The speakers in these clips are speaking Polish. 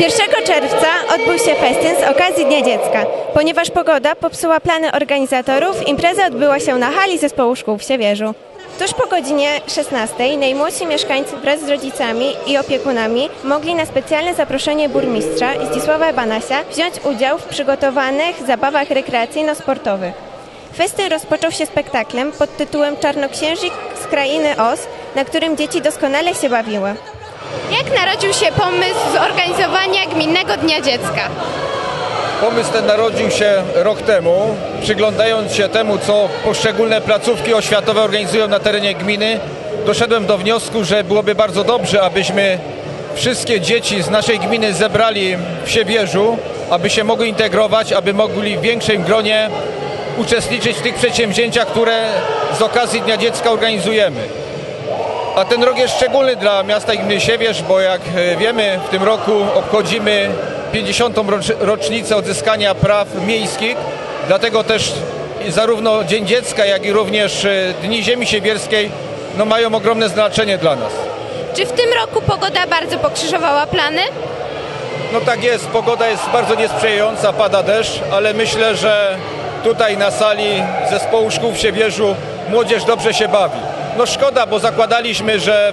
1 czerwca odbył się festyn z okazji Dnia Dziecka. Ponieważ pogoda popsuła plany organizatorów, impreza odbyła się na hali zespołu szkół w Siewierzu. Tuż po godzinie 16 najmłodsi mieszkańcy wraz z rodzicami i opiekunami mogli na specjalne zaproszenie burmistrza Zdzisława Banasia wziąć udział w przygotowanych zabawach rekreacyjno-sportowych. Festyn rozpoczął się spektaklem pod tytułem Czarnoksiężnik z krainy Oz, na którym dzieci doskonale się bawiły. Jak narodził się pomysł zorganizowania Gminnego Dnia Dziecka? Pomysł ten narodził się rok temu, przyglądając się temu, co poszczególne placówki oświatowe organizują na terenie gminy. Doszedłem do wniosku, że byłoby bardzo dobrze, abyśmy wszystkie dzieci z naszej gminy zebrali w Siewierzu, aby się mogły integrować, aby mogli w większym gronie uczestniczyć w tych przedsięwzięciach, które z okazji Dnia Dziecka organizujemy. A ten rok jest szczególny dla miasta i gminy Siewierz, bo jak e, wiemy, w tym roku obchodzimy 50. rocz- rocznicę odzyskania praw miejskich, dlatego też zarówno Dzień Dziecka, jak i również e, Dni Ziemi Siewierskiej no, mają ogromne znaczenie dla nas. Czy w tym roku pogoda bardzo pokrzyżowała plany? No tak jest, pogoda jest bardzo niesprzyjająca, pada deszcz, ale myślę, że tutaj na sali zespołu szkół w Siewierzu młodzież dobrze się bawi. No szkoda, bo zakładaliśmy, że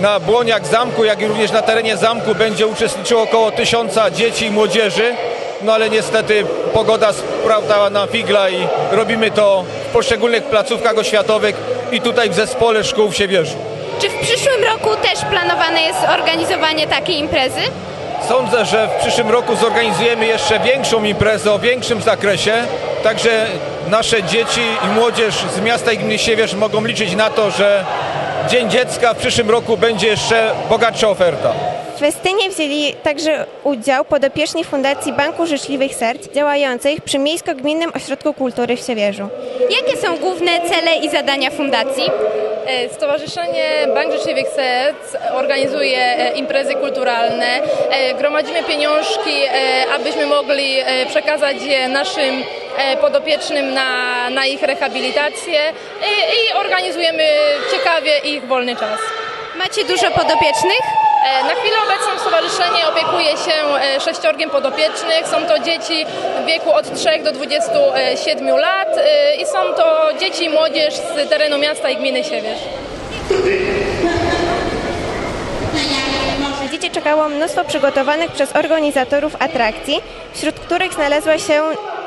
na błoniach zamku, jak i również na terenie zamku będzie uczestniczyło około tysiąca dzieci i młodzieży, no ale niestety pogoda sprawdzała nam figla i robimy to w poszczególnych placówkach oświatowych i tutaj w zespole szkół w Siewierzu. Czy w przyszłym roku też planowane jest organizowanie takiej imprezy? Sądzę, że w przyszłym roku zorganizujemy jeszcze większą imprezę o większym zakresie, także nasze dzieci i młodzież z miasta i gminy Siewierz mogą liczyć na to, że Dzień Dziecka w przyszłym roku będzie jeszcze bogatsza oferta. W festynie wzięli także udział podopieczni Fundacji Banku Życzliwych Serc działającej przy Miejsko-Gminnym Ośrodku Kultury w Siewierzu. Jakie są główne cele i zadania fundacji? E, Stowarzyszenie Bank Życzliwych Serc organizuje e, imprezy kulturalne. E, Gromadzimy pieniążki, abyśmy mogli przekazać je naszym podopiecznym na, na ich rehabilitację i, i organizujemy ciekawie ich wolny czas. Macie dużo podopiecznych? E, Na chwilę obecną stowarzyszenie opiekuje się e, sześciorgiem podopiecznych. Są to dzieci w wieku od 3 do 27 lat e, i są to dzieci i młodzież z terenu miasta i gminy Siewierz. Dzieci czekało mnóstwo przygotowanych przez organizatorów atrakcji, wśród których znalazła się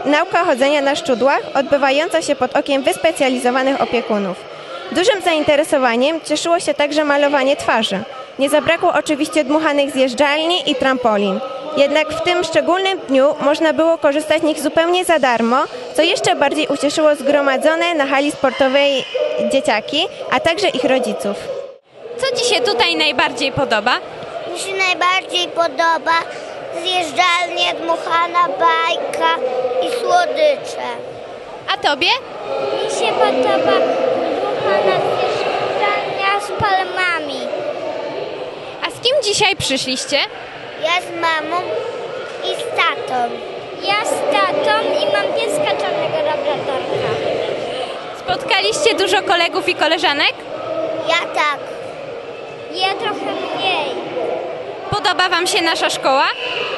nauka chodzenia na szczudłach, odbywająca się pod okiem wyspecjalizowanych opiekunów. Dużym zainteresowaniem cieszyło się także malowanie twarzy. Nie zabrakło oczywiście dmuchanych zjeżdżalni i trampolin. Jednak w tym szczególnym dniu można było korzystać z nich zupełnie za darmo, co jeszcze bardziej ucieszyło zgromadzone na hali sportowej dzieciaki, a także ich rodziców. Co Ci się tutaj najbardziej podoba? Mi się najbardziej podoba zjeżdżalnia, dmuchana i słodycze. A Tobie? Mi się podoba dmuchana zjeżdżalnia z palmami. A z kim dzisiaj przyszliście? Ja z mamą i z tatą. Ja z tatą i mam pieska czarnego labradorka. Spotkaliście dużo kolegów i koleżanek? Ja tak. Ja trochę mniej. Podoba Wam się nasza szkoła?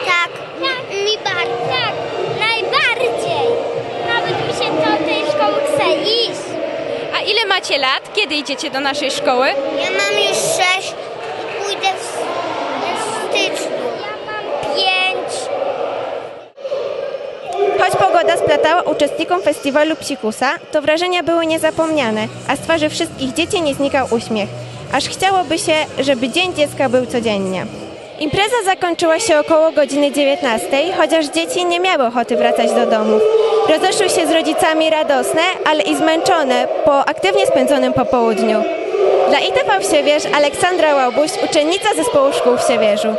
Tak. Mi, mi bardzo. Tak, iść. A ile macie lat? Kiedy idziecie do naszej szkoły? Ja mam już sześć i pójdę w, w styczniu. Ja mam pięć. Choć pogoda splatała uczestnikom festiwalu Psikusa, to wrażenia były niezapomniane, a z twarzy wszystkich dzieci nie znikał uśmiech. Aż chciałoby się, żeby Dzień Dziecka był codziennie. Impreza zakończyła się około godziny 19, chociaż dzieci nie miały ochoty wracać do domów. Rozeszły się z rodzicami radosne, ale i zmęczone po aktywnie spędzonym popołudniu. Dla ITV Wsiewierz Aleksandra Łobuś, uczennica zespołu szkół w Siewierzu.